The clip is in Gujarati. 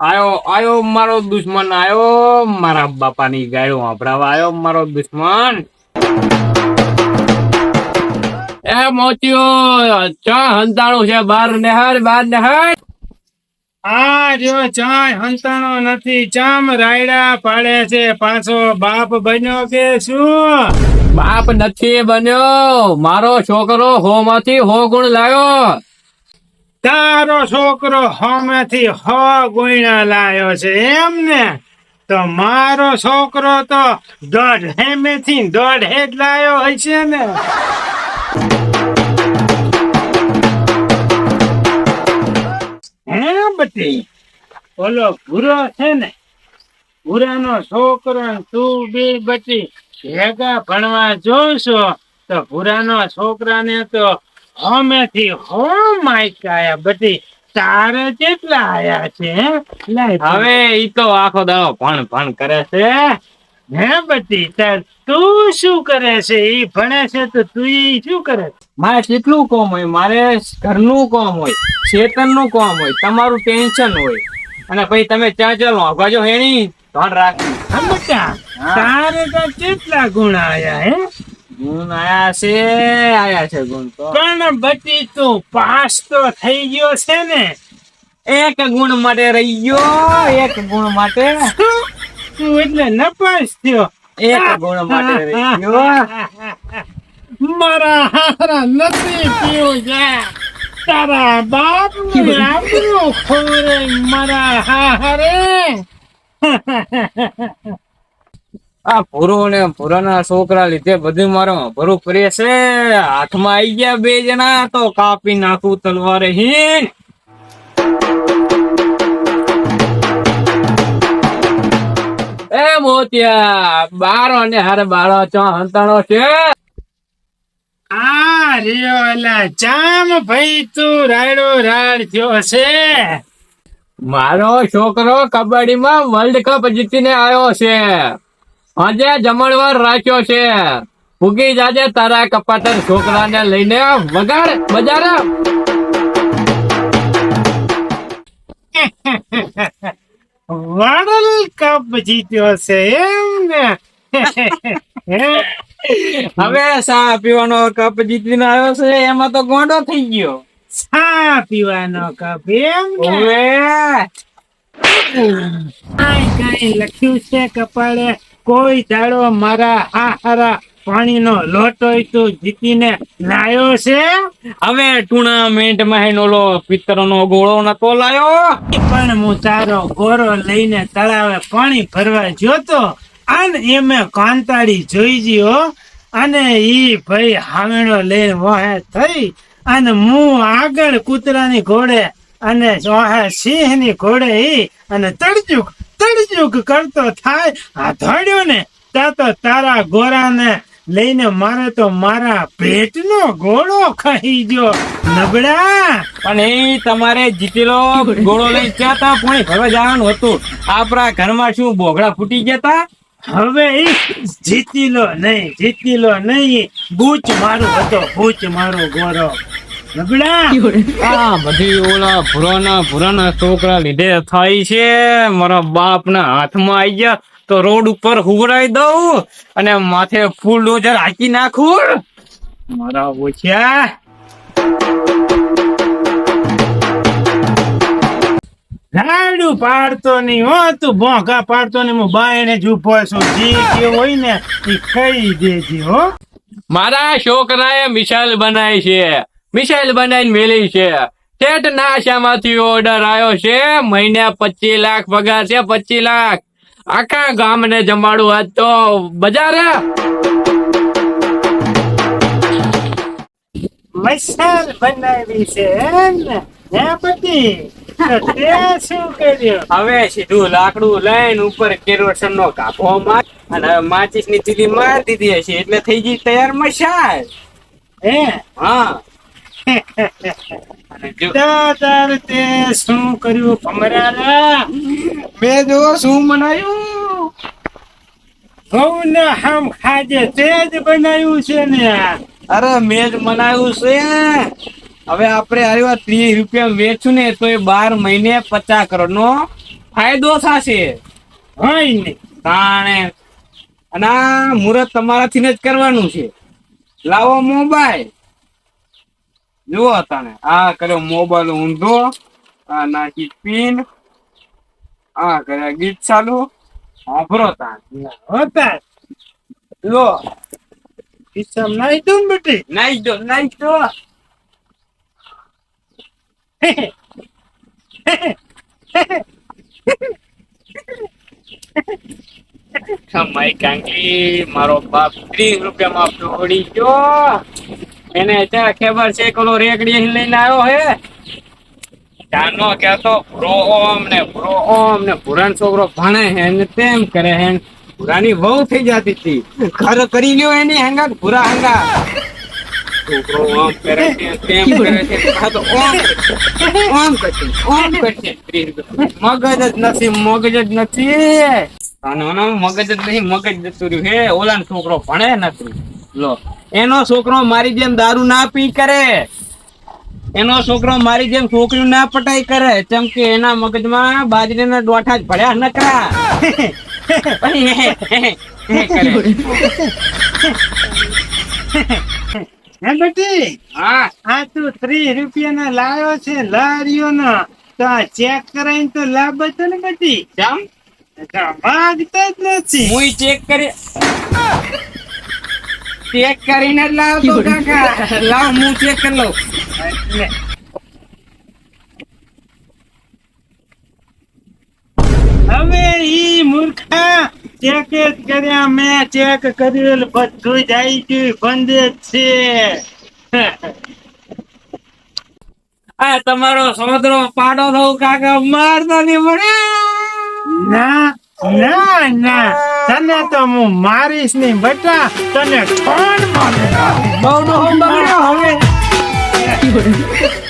આયો આયો મારો દુશ્મન, આયો મારા બાપાની ગાયો વાપરાવા આયો મારો દુશ્મન. એ મોતિયો ચા હંતાળો છે બાર નેહાર બાર નહેર આ જો ચાય હંતાણો નથી. ચામ રાયડા પાડે છે પાછો બાપ બન્યો કે શું? બાપ નથી બન્યો. મારો છોકરો હો માંથી હો ગુણ લાયો. તારો છોકરો હોમેથી હો ગુણા લાયો છે એમ ને? તો મારો છોકરો તો દોઢ હેમેથી દોઢ હેડ લાયો હશે ને? ઓલો ભૂરો છે ને ભૂરાનો છોકરો તું બે બચી ભેગા ભણવા જોશો તો ભૂરાનો છોકરાને તો હમેથી હોમ માઈક આયા બટી તારે કેટલા આયા છે હવે ઈ તો આખો દાડો ભણ ભણ કરે છે. હે બટી તાર તું શું કરે છે? એ ભણે છે તો તું શું કરે મારે કેટલું કામ હોય? મારે ઘરનું કામ હોય ચેતનનું કામ હોય તમારું ટેન્શન હોય. અને પછી તમે ચા ચાલો ભાજો હેણી ધન રાખી બટા તારે તો કેટલા ગુણ આયા હે? ગુણ આયા છે આયા છે ગુણ તો. પણ બટી તું પાસ તો થઈ ગયો છે ને. એક ગુણ માટે રહી ગયો એક ગુણ માટે. તું એટલે નપાસ થયો. એક ગુણ માટે મારા હારા નથી પીવું જા તારા બાપ આપણું ખોરે મારા હારે. આ ભૂરો ને ભૂરાના છોકરા લીધે બધું મારો ભરું કરે છે. હાથમાં આઈ ગયા બે જણા તો કાપી નાખું તલવારે હીન. એ મોતિયા બારો ને હારે બારો ચો હંતાણો છે? આ રહ્યો એલા ચામ ભાઈ તું રાયડો રાડ થયો છે મારો છોકરો કબડ્ડીમાં વર્લ્ડ કપ જીતીને આવ્યો છે. આજે જમણવાર રાખ્યો છે. ભૂગી જાજે તારા કપાતર છોકરાને લઈને વગાડ બજારે. વર્લ્ડ કપ જીત્યો છે એમ ને? હવે સા પીવાનો કપ જીતીને આવ્યો છે એમાં તો ગોંડો થઈ ગયો. સા પીવાનો કપ એમ ને? કાંઈ લખ્યું છે કપાળે કોઈ દાડો મારા હારા પાણીનો લોટો તું જીતીને લાયો છે? હવે ટુર્નામેન્ટમાં ઓલો પિત્તરનો ગોળો નતો લાયો? પણ હું તારો ગોરો લઈને તળાવે પાણી ભરવા જોતો અને એમે કાંતાળી જોઈ ગયો અને ઈ ભાઈ હામેડો લઈને વહે થઈ અને હું આગળ કૂતરાની ઘોડે અને વહે સિંહની ઘોડે ઈ અને તડજુક તડજુક કરતો થાય. આ ધડ્યો ને ત્યાં તો તારા ગોરાને લઈને મારે તો મારા પેટનો ગોળો ખાઈ ગયો. નબળા. પણ એ તમારે જીતેલો ગોળો લઈ ગયા તા પણ ભરવા જવાનું હતું. આપણા ઘરમાં શું બોગડા ફૂટી ગયા તા? હવે જીતી લો નહીં જીતી લો નહીં. બૂચ મારો હતો બૂચ મારો ગોરો નબળા. આ બધી ઓલા ભૂરાના ભૂરાના છોકરા લીધે થાય છે. મારા બાપના હાથમાં આવી ગયા. તો રોડ ઉપર હુવડાવી દઉં અને માથે ફૂલ ડોઝર હાકી નાખું. મારા ઓછ્યા રાડું પાડતો નહીં હો, તું ભોંકા પાડતો નહીં, હું બાયણે જ ઊભો છું. જે કે હોય ને એ ખાઈ દેજે હો. મારા છોકરાએ મિસાઇલ બનાવી છે. મિસાઇલ બનાવીને મેલી છે. ટેટ નાશામાંથી ઓર્ડર આવ્યો છે. મહિને પચીસ લાખ પગાર છે, પચીસ લાખ. આખા ગામને જમાડું આજ તો બજારે મસાલ બનાવી છે ને. હવે સીધું લાકડું લઈને ઉપર કેરોસન નો કાપો માર અને માચીસની ચીલી મારી દીધી હશે એટલે થઈ ગઈ તૈયાર મસાલ. હે? હા. જો. તો તાર તે શું કર્યું? ભમરારા, મેં જો શું બનાવ્યું? ઘઉં ને હમ ખાજે તે જ બનાવ્યું છે અરે હવે આપણે આવ્યા ત્રીસ રૂપિયા વેચું ને તો એ બાર મહિને પચાસ કરોડ નો ફાયદો થશે. હોય ને. તાણે. અને આ મુહૂર્ત તમારાથી જ કરવાનું છે. લાવો મોબાઈલ. જુઓ તને આ કર્યો મોબાઈલ ઊંધો આ નાખી પિન આ કર્યા ગીત ચાલુ. વાપરો તાણ. લો. કિસ્સા નાઈ દો બેટી? નાઈ દો નાઈ દો. કાંકી મારો બાપ ત્રીસ રૂપિયામાં પહોળી ગયો. એને ત્યાં ખબર છે કોલો રેકડી લઈને આવ્યો હે. જાનો કહેતો પ્રો ઓમ ને પ્રો ઓમ ને પુરાણ છોકરો ભણે હે ને તેમ કરે હે ને બહુ થઈ જતી હતી. ઘર કરી લ્યો એની હંગાત પુરા હંગા કરે તેમ ઓમ ઓમ કરશે મગજ જ નથી, મગજ જ નથી. મગજ જ નહીં, મગજ જતું રહ્યું. હે ઓલા છોકરો ભણે નથી. લો. એનો છોકરો મારી જેમ દારૂ ના પી કરે. એનો છોકરો મારી જેમ છોકરીઓ ના પટાઈ કરે. કેમ કે એના મગજમાં બાજરીના ડોઠા જ ભળ્યા નકરા. હે, બેટી? હા. આ તું ત્રીસ રૂપિયા ના લાવ્યો છે લારીઓના. તો ચેક કરાઈને તો લાભ હતો ને બેટી? કેમ માગતા જ નથી. હું ચેક કરી ચેક કરીને જ લાવતો કાકા. લાવ હું ચેક કરી લઉં. હવે ઈ મૂર્ખા ચેક જ કર્યા મેં ચેક કર્યું બધું જ આવી ગયું બંધ જ છે. આ તમારો સમુદ્ર પાડો થવું કાકા મારતો નહીં પડે. ના ના ના. તને તો હું મારીશ નહીં બેટા તને ઠોણ મારે બહુ બગડ્યો હવે.